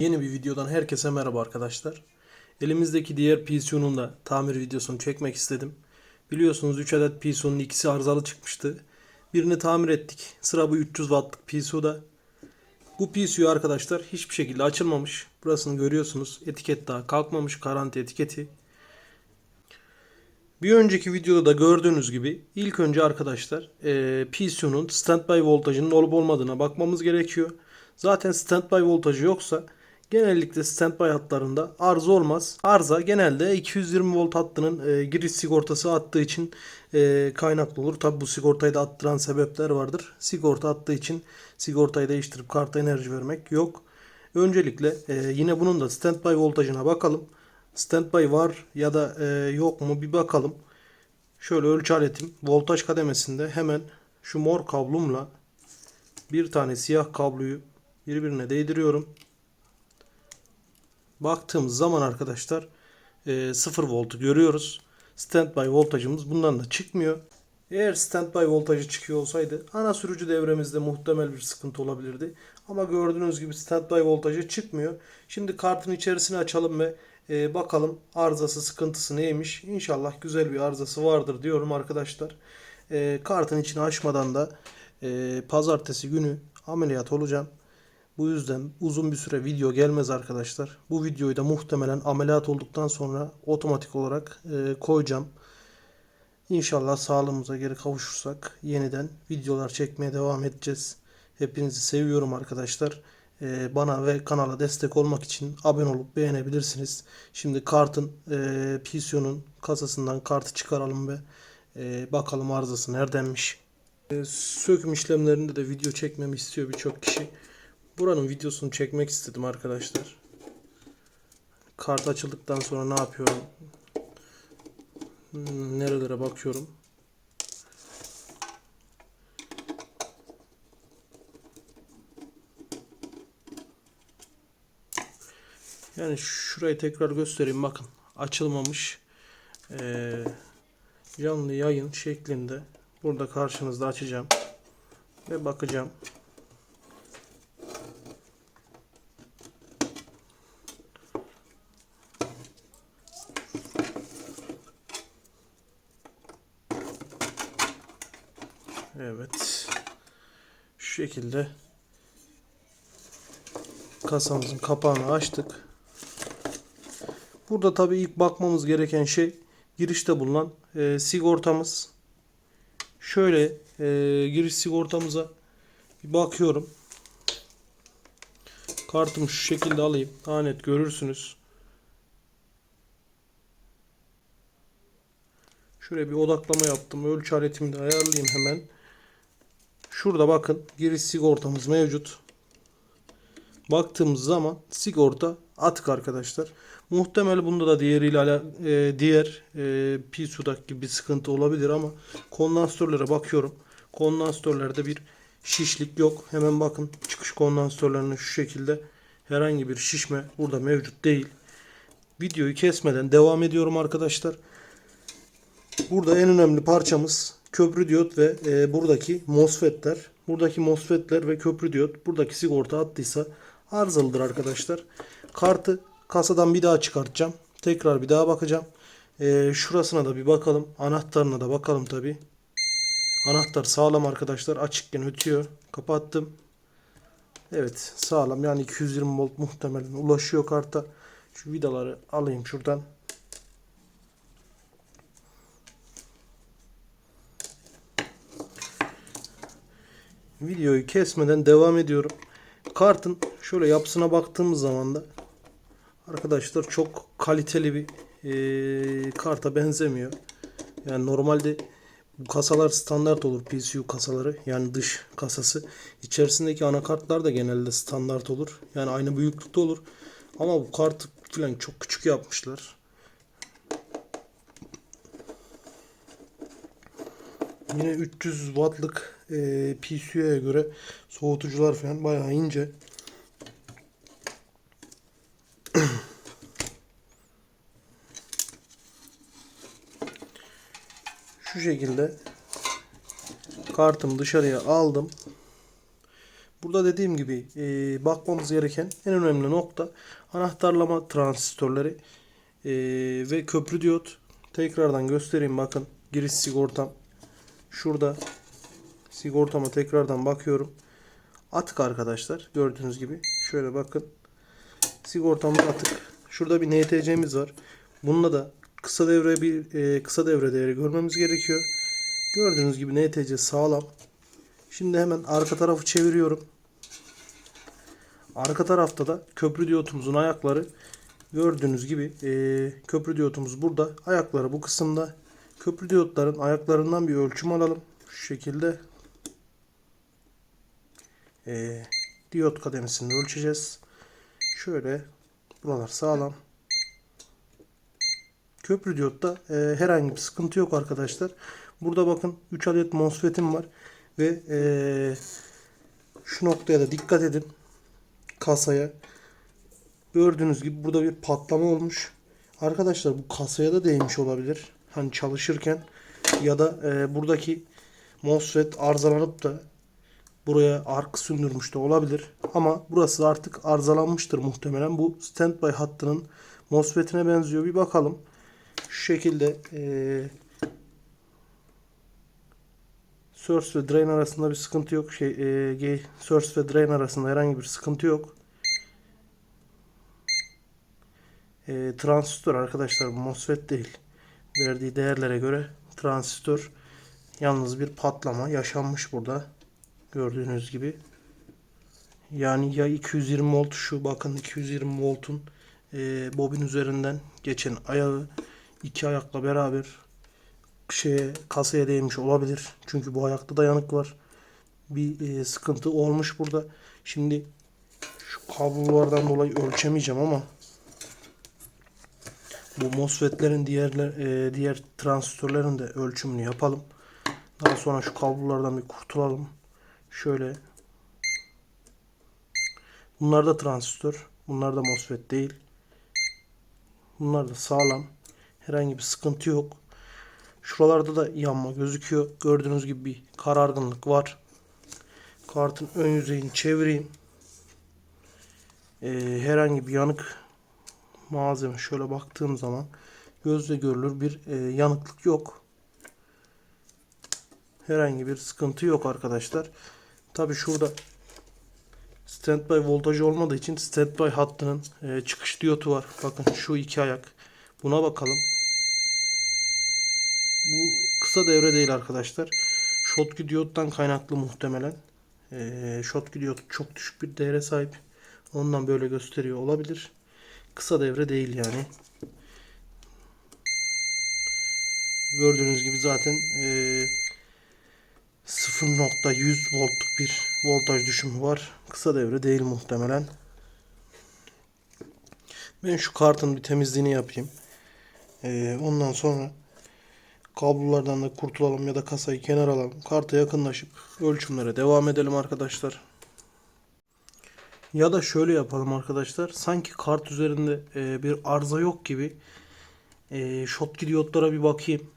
Yeni bir videodan herkese merhaba arkadaşlar. Elimizdeki diğer PCU'nun da tamir videosunu çekmek istedim. Biliyorsunuz 3 adet PCU'nun ikisi arızalı çıkmıştı. Birini tamir ettik. Sıra bu 300 wattlık PCU'da. Bu PCU arkadaşlar hiçbir şekilde açılmamış. Burasını görüyorsunuz. Etiket daha kalkmamış. Garanti etiketi. Bir önceki videoda da gördüğünüz gibi ilk önce arkadaşlar e, PCU'nun standby voltajının olup olmadığına bakmamız gerekiyor. Zaten standby voltajı yoksa genellikle standby hatlarında arıza olmaz. Arıza genelde 220 volt hattının e, giriş sigortası attığı için e, kaynaklı olur. Tabi bu sigortayı da attıran sebepler vardır. Sigorta attığı için sigortayı değiştirip karta enerji vermek yok. Öncelikle e, yine bunun da standby voltajına bakalım. Standby var ya da e, yok mu bir bakalım. Şöyle ölçü aletim voltaj kademesinde hemen şu mor kablomla bir tane siyah kabloyu birbirine değdiriyorum. Baktığımız zaman arkadaşlar e, 0 voltu görüyoruz. Standby voltajımız bundan da çıkmıyor. Eğer standby voltajı çıkıyor olsaydı ana sürücü devremizde muhtemel bir sıkıntı olabilirdi. Ama gördüğünüz gibi standby voltajı çıkmıyor. Şimdi kartın içerisini açalım ve e, bakalım arızası sıkıntısı neymiş. İnşallah güzel bir arızası vardır diyorum arkadaşlar. E, kartın içini açmadan da e, pazartesi günü ameliyat olacağım. Bu yüzden uzun bir süre video gelmez arkadaşlar. Bu videoyu da muhtemelen ameliyat olduktan sonra otomatik olarak e, koyacağım. İnşallah sağlığımıza geri kavuşursak yeniden videolar çekmeye devam edeceğiz. Hepinizi seviyorum arkadaşlar. E, bana ve kanala destek olmak için abone olup beğenebilirsiniz. Şimdi kartın e, PCO'nun kasasından kartı çıkaralım ve e, bakalım arızası neredenmiş. E, söküm işlemlerinde de video çekmemi istiyor birçok kişi. Buranın videosunu çekmek istedim arkadaşlar. Kart açıldıktan sonra ne yapıyorum? Hmm, Nerelere bakıyorum? Yani şurayı tekrar göstereyim bakın. Açılmamış. Ee, canlı yayın şeklinde. Burada karşınızda açacağım. Ve bakacağım. Evet. Şu şekilde kasamızın kapağını açtık. Burada tabii ilk bakmamız gereken şey girişte bulunan e, sigortamız. Şöyle e, giriş sigortamıza bir bakıyorum. Kartımı şu şekilde alayım. Daha net görürsünüz. Şuraya bir odaklama yaptım. Ölçü aletimi de ayarlayayım hemen. Şurada bakın giriş sigortamız mevcut. Baktığımız zaman sigorta atık arkadaşlar. Muhtemel bunda da diğeriyle ala, e, diğer e, PSU'daki gibi bir sıkıntı olabilir ama kondansatörlere bakıyorum. Kondansatörlerde bir şişlik yok. Hemen bakın çıkış kondansatörlerinin şu şekilde herhangi bir şişme burada mevcut değil. Videoyu kesmeden devam ediyorum arkadaşlar. Burada en önemli parçamız köprü diyot ve e, buradaki MOSFET'ler. Buradaki MOSFET'ler ve köprü diyot buradaki sigorta attıysa arızalıdır arkadaşlar. Kartı kasadan bir daha çıkartacağım. Tekrar bir daha bakacağım. E, şurasına da bir bakalım. Anahtarına da bakalım tabi. Anahtar sağlam arkadaşlar. Açıkken ötüyor. Kapattım. Evet sağlam. Yani 220 volt muhtemelen ulaşıyor karta. Şu vidaları alayım şuradan. Videoyu kesmeden devam ediyorum. Kartın şöyle yapısına baktığımız zaman da arkadaşlar çok kaliteli bir e, karta benzemiyor. Yani normalde bu kasalar standart olur PCU kasaları yani dış kasası. İçerisindeki anakartlar da genelde standart olur. Yani aynı büyüklükte olur. Ama bu kart falan çok küçük yapmışlar. Yine 300 wattlık e, PCU'ya göre soğutucular falan bayağı ince. Şu şekilde kartımı dışarıya aldım. Burada dediğim gibi e, bakmamız gereken en önemli nokta anahtarlama transistörleri e, ve köprü diyot. Tekrardan göstereyim bakın giriş sigortam. Şurada sigortama tekrardan bakıyorum. Atık arkadaşlar gördüğünüz gibi. Şöyle bakın. Sigortamız atık. Şurada bir NTC'miz var. Bununla da kısa devre bir e, kısa devre değeri görmemiz gerekiyor. Gördüğünüz gibi NTC sağlam. Şimdi hemen arka tarafı çeviriyorum. Arka tarafta da köprü diyotumuzun ayakları gördüğünüz gibi e, köprü diyotumuz burada. Ayakları bu kısımda. Köprü diyotların ayaklarından bir ölçüm alalım. Şu şekilde e, diyot kademesini ölçeceğiz. Şöyle buralar sağlam. Köprü diyotta e, herhangi bir sıkıntı yok arkadaşlar. Burada bakın 3 adet MOSFET'im var ve e, şu noktaya da dikkat edin kasaya. Gördüğünüz gibi burada bir patlama olmuş. Arkadaşlar bu kasaya da değmiş olabilir. Hani çalışırken ya da e, buradaki MOSFET arızalanıp da buraya ark sündürmüş de olabilir. Ama burası artık arızalanmıştır muhtemelen. Bu standby hattının MOSFET'ine benziyor. Bir bakalım. Şu şekilde e, source ve drain arasında bir sıkıntı yok. Şey, e, ge- source ve drain arasında herhangi bir sıkıntı yok. E, transistör arkadaşlar MOSFET değil. Verdiği değerlere göre transistör yalnız bir patlama yaşanmış burada. Gördüğünüz gibi. Yani ya 220 volt şu bakın 220 voltun e, bobin üzerinden geçen ayağı iki ayakla beraber şeye kasaya değmiş olabilir. Çünkü bu ayakta da yanık var. Bir e, sıkıntı olmuş burada. Şimdi şu kablolardan dolayı ölçemeyeceğim ama bu MOSFET'lerin diğerler e, diğer transistörlerin de ölçümünü yapalım. Daha sonra şu kablolardan bir kurtulalım. Şöyle Bunlar da transistör. Bunlar da MOSFET değil. Bunlar da sağlam. Herhangi bir sıkıntı yok. Şuralarda da yanma gözüküyor. Gördüğünüz gibi bir karargınlık var. Kartın ön yüzeyini çevireyim. Ee, herhangi bir yanık malzeme şöyle baktığım zaman gözle görülür bir e, yanıklık yok. Herhangi bir sıkıntı yok arkadaşlar. Tabi şurada standby voltajı olmadığı için standby hattının e, çıkış diyotu var. Bakın şu iki ayak. Buna bakalım. Bu kısa devre değil arkadaşlar. Shotgun diyottan kaynaklı muhtemelen. E, Shotgun diyot çok düşük bir değere sahip. Ondan böyle gösteriyor olabilir. Kısa devre değil yani. Gördüğünüz gibi zaten e, 0.100 voltluk bir voltaj düşümü var. Kısa devre değil muhtemelen. Ben şu kartın bir temizliğini yapayım. Ee, ondan sonra kablolardan da kurtulalım ya da kasayı kenara alalım. Karta yakınlaşıp ölçümlere devam edelim arkadaşlar. Ya da şöyle yapalım arkadaşlar. Sanki kart üzerinde e, bir arıza yok gibi. E, Schottky diyotlara bir bakayım.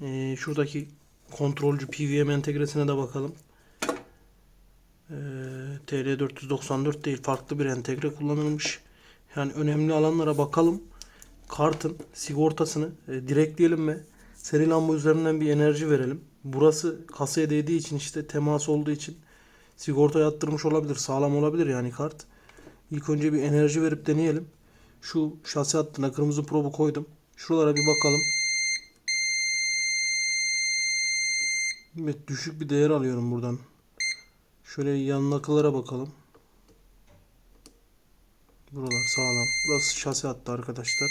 E, şuradaki kontrolcü PWM entegresine de bakalım. Ee, TL494 değil farklı bir entegre kullanılmış. Yani önemli alanlara bakalım. Kartın sigortasını e, direkleyelim ve seri lamba üzerinden bir enerji verelim. Burası kasaya değdiği için işte temas olduğu için sigorta yattırmış olabilir. Sağlam olabilir yani kart. İlk önce bir enerji verip deneyelim. Şu şasi hattına kırmızı probu koydum. Şuralara bir bakalım. Evet düşük bir değer alıyorum buradan. Şöyle yan akılara bakalım. Buralar sağlam. Burası şasi hattı arkadaşlar.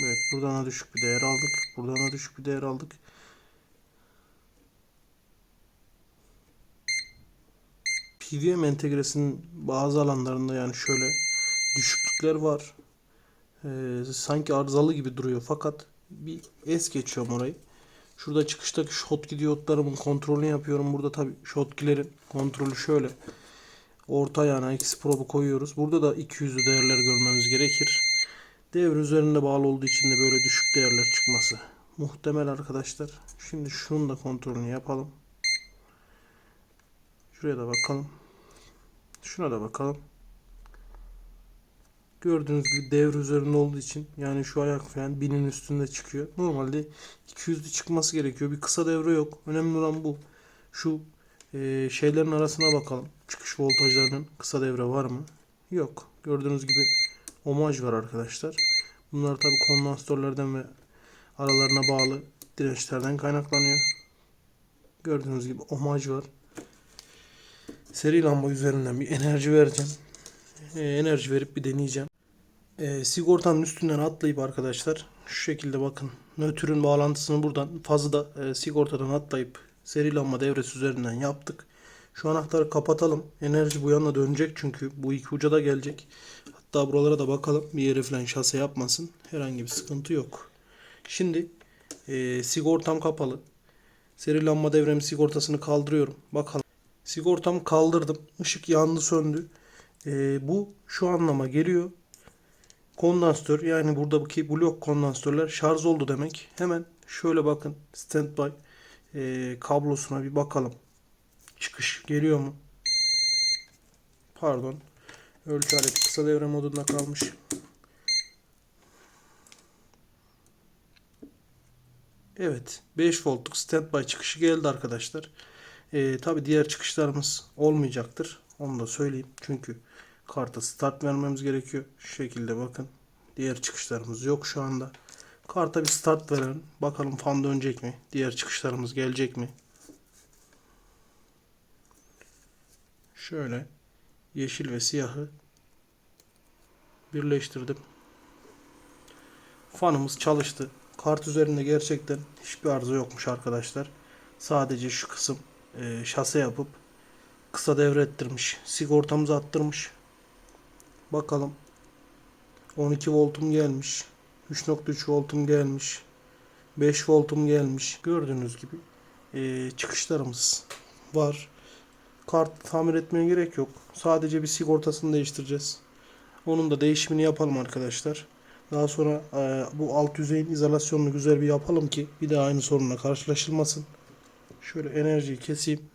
Evet buradan da düşük bir değer aldık. Buradan da düşük bir değer aldık. PWM entegresinin bazı alanlarında yani şöyle düşüklükler var. Ee, sanki arızalı gibi duruyor fakat bir es geçiyorum orayı. Şurada çıkıştaki shotki diyotlarımın kontrolünü yapıyorum. Burada tabi shotkilerin kontrolü şöyle. Orta yana ikisi probu koyuyoruz. Burada da 200'lü değerler görmemiz gerekir. Devre üzerinde bağlı olduğu için de böyle düşük değerler çıkması muhtemel arkadaşlar. Şimdi şunun da kontrolünü yapalım. Şuraya da bakalım. Şuna da bakalım. Gördüğünüz gibi devre üzerinde olduğu için yani şu ayak falan binin üstünde çıkıyor. Normalde 200'lü çıkması gerekiyor. Bir kısa devre yok. Önemli olan bu. Şu e, şeylerin arasına bakalım. Çıkış voltajlarının kısa devre var mı? Yok. Gördüğünüz gibi omaj var arkadaşlar. Bunlar tabi kondansatörlerden ve aralarına bağlı dirençlerden kaynaklanıyor. Gördüğünüz gibi omaj var. Seri lamba üzerinden bir enerji vereceğim. Ee, enerji verip bir deneyeceğim. Ee, sigortanın üstünden atlayıp arkadaşlar şu şekilde bakın nötrün bağlantısını buradan fazla e, sigortadan atlayıp seri lamba devresi üzerinden yaptık. Şu anahtarı kapatalım. Enerji bu yana dönecek çünkü bu iki uca da gelecek. Hatta buralara da bakalım bir yere falan şase yapmasın. Herhangi bir sıkıntı yok. Şimdi e, sigortam kapalı. Seri lamba devremi sigortasını kaldırıyorum. Bakalım. Sigortamı kaldırdım. Işık yandı söndü. E, bu şu anlama geliyor. Kondansatör yani buradaki blok kondansatörler şarj oldu demek. Hemen şöyle bakın standby e, kablosuna bir bakalım. Çıkış geliyor mu? Pardon. Ölçü aleti kısa devre modunda kalmış. Evet. 5 voltluk standby çıkışı geldi arkadaşlar. Ee, Tabi diğer çıkışlarımız olmayacaktır. Onu da söyleyeyim. Çünkü karta start vermemiz gerekiyor. Şu şekilde bakın. Diğer çıkışlarımız yok şu anda. Karta bir start verelim. Bakalım fan dönecek mi? Diğer çıkışlarımız gelecek mi? Şöyle yeşil ve siyahı birleştirdim. Fanımız çalıştı. Kart üzerinde gerçekten hiçbir arıza yokmuş arkadaşlar. Sadece şu kısım e, şase yapıp kısa devre ettirmiş. Sigortamızı attırmış. Bakalım. 12 voltum gelmiş. 3.3 voltum gelmiş. 5 voltum gelmiş. Gördüğünüz gibi e, çıkışlarımız var. Kart tamir etmeye gerek yok. Sadece bir sigortasını değiştireceğiz. Onun da değişimini yapalım arkadaşlar. Daha sonra e, bu alt yüzeyin izolasyonunu güzel bir yapalım ki bir daha aynı sorunla karşılaşılmasın. Şöyle enerjiyi keseyim.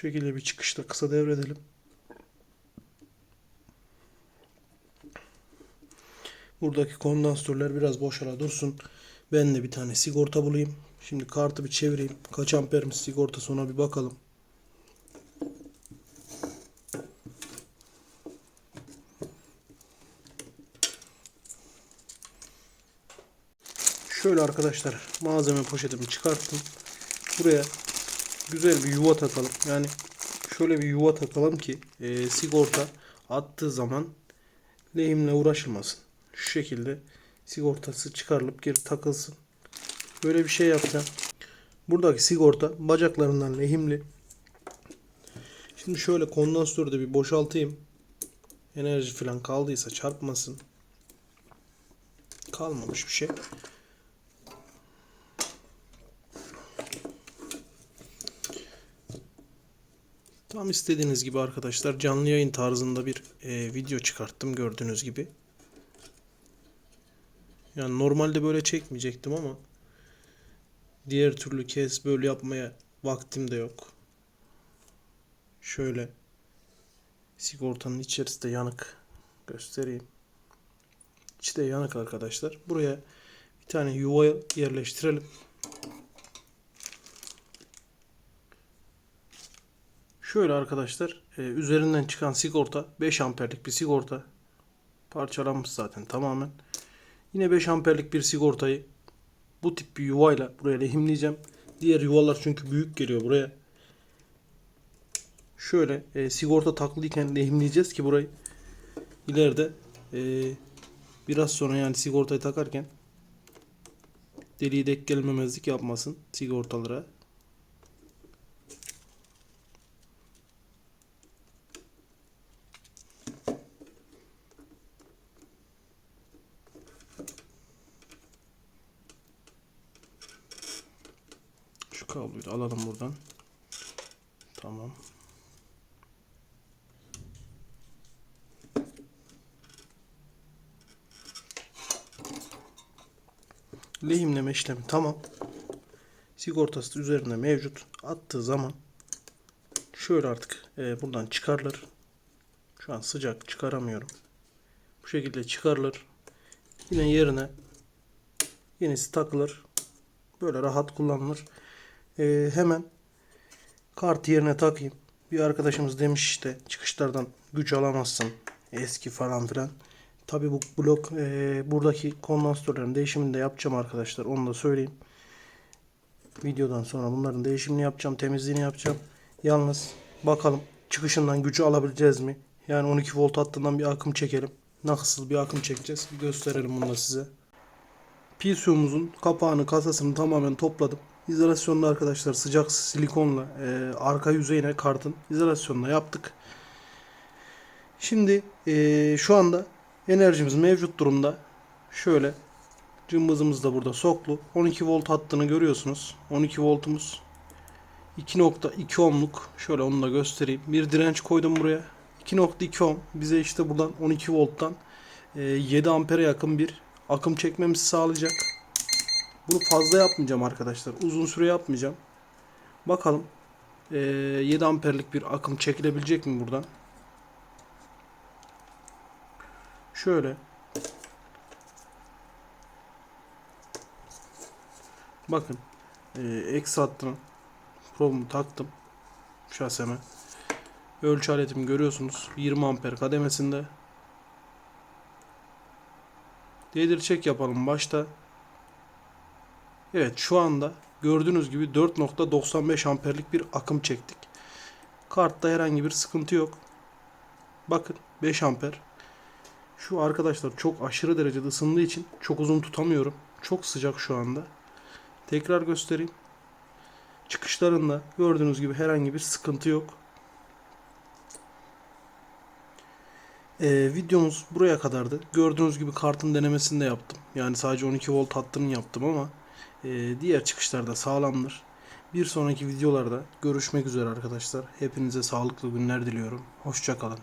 Şekilde bir çıkışta kısa devredelim. Buradaki kondansatörler biraz boşala dursun. Ben de bir tane sigorta bulayım. Şimdi kartı bir çevireyim. Kaç ampermiş sigorta sonra bir bakalım. Şöyle arkadaşlar malzeme poşetimi çıkarttım. Buraya güzel bir yuva takalım. Yani şöyle bir yuva takalım ki e, sigorta attığı zaman lehimle uğraşılmasın. Şu şekilde sigortası çıkarılıp geri takılsın. Böyle bir şey yapacağım. Buradaki sigorta bacaklarından lehimli. Şimdi şöyle kondansatörü de bir boşaltayım. Enerji falan kaldıysa çarpmasın. Kalmamış bir şey. Tam istediğiniz gibi arkadaşlar canlı yayın tarzında bir e, video çıkarttım gördüğünüz gibi. Yani normalde böyle çekmeyecektim ama diğer türlü kez böyle yapmaya vaktim de yok. Şöyle sigortanın içerisinde yanık göstereyim. İçi de yanık arkadaşlar. Buraya bir tane yuva yerleştirelim. Şöyle arkadaşlar e, üzerinden çıkan sigorta 5 amperlik bir sigorta parçalanmış zaten tamamen. Yine 5 amperlik bir sigortayı bu tip bir yuvayla buraya lehimleyeceğim. Diğer yuvalar çünkü büyük geliyor buraya. Şöyle e, sigorta taklıyken lehimleyeceğiz ki burayı ileride e, biraz sonra yani sigortayı takarken deliği denk gelmemezlik yapmasın sigortalara. kabloyu da alalım buradan. Tamam. Lehimleme işlemi tamam. Sigortası üzerinde mevcut. Attığı zaman şöyle artık e, buradan çıkarılır. Şu an sıcak çıkaramıyorum. Bu şekilde çıkarılır. Yine yerine yenisi takılır. Böyle rahat kullanılır. E, hemen kart yerine takayım. Bir arkadaşımız demiş işte çıkışlardan güç alamazsın. Eski falan filan. Tabi bu blok e, buradaki kondansatörlerin değişimini de yapacağım arkadaşlar. Onu da söyleyeyim. Videodan sonra bunların değişimini yapacağım. Temizliğini yapacağım. Yalnız bakalım çıkışından gücü alabileceğiz mi? Yani 12 volt hattından bir akım çekelim. Nasıl bir akım çekeceğiz? Bir gösterelim bunu da size. PSU'muzun kapağını, kasasını tamamen topladım. İzolasyonunu arkadaşlar sıcak silikonla e, arka yüzeyine kartın izolasyonunu yaptık. Şimdi e, şu anda enerjimiz mevcut durumda. Şöyle cımbızımız da burada soklu. 12 volt hattını görüyorsunuz. 12 voltumuz 2.2 ohmluk. Şöyle onu da göstereyim. Bir direnç koydum buraya. 2.2 ohm bize işte buradan 12 volttan e, 7 ampere yakın bir akım çekmemizi sağlayacak. Bunu fazla yapmayacağım arkadaşlar. Uzun süre yapmayacağım. Bakalım e, 7 amperlik bir akım çekilebilecek mi buradan? Şöyle. Bakın. E, eksi hattını probumu taktım. Şahseme. Ölçü aletimi görüyorsunuz. 20 amper kademesinde. Değdir çek yapalım başta. Evet şu anda gördüğünüz gibi 4.95 amperlik bir akım çektik. Kartta herhangi bir sıkıntı yok. Bakın 5 amper. Şu arkadaşlar çok aşırı derecede ısındığı için çok uzun tutamıyorum. Çok sıcak şu anda. Tekrar göstereyim. Çıkışlarında gördüğünüz gibi herhangi bir sıkıntı yok. Ee, videomuz buraya kadardı. Gördüğünüz gibi kartın denemesini de yaptım. Yani sadece 12 volt hattını yaptım ama e, diğer çıkışlarda sağlamdır. Bir sonraki videolarda görüşmek üzere arkadaşlar. Hepinize sağlıklı günler diliyorum. Hoşçakalın.